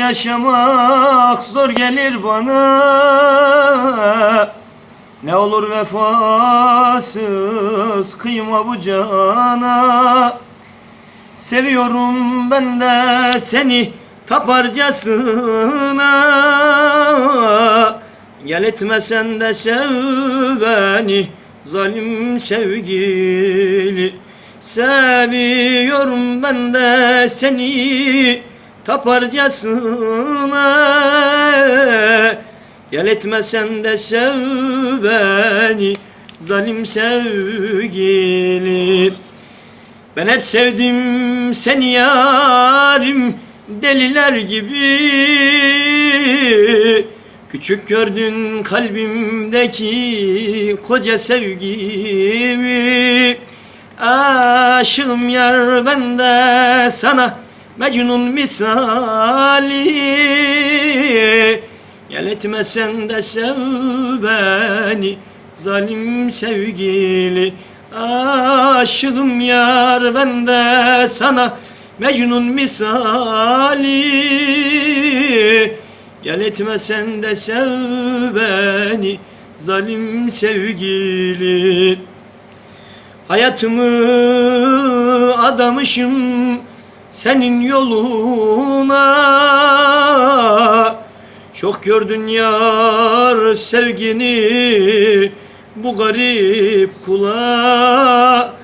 yaşamak zor gelir bana. Ne olur vefasız kıyma bu cana. Seviyorum ben de seni taparcasına Gel etmesen de sev beni zalim sevgili. Seviyorum ben de seni taparcasına Gel etmesen de sev beni zalim sevgili ben hep sevdim seni yarim deliler gibi. Küçük gördün kalbimdeki koca sevgimi. Aşığım yar ben de sana Mecnun misali Gel etmesen de sev beni. Zalim sevgili Aşığım yar ben de sana. Mecnun misali Gel etmesen de sev beni. Zalim sevgili Hayatımı adamışım senin yoluna. Çok gördün yar sevgini bu garip kula.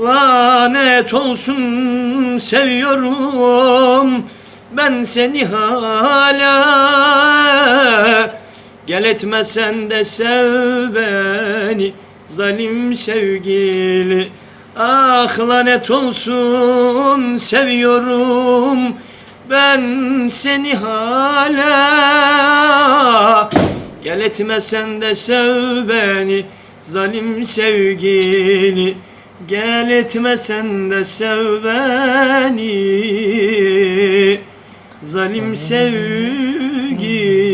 Lanet olsun seviyorum ben seni hala. Gel etmesen de sev beni zalim sevgili Ah lanet olsun seviyorum ben seni hala. Gel etmesen de sev beni zalim sevgili. Gel etmesen de sev beni zalim. sevgili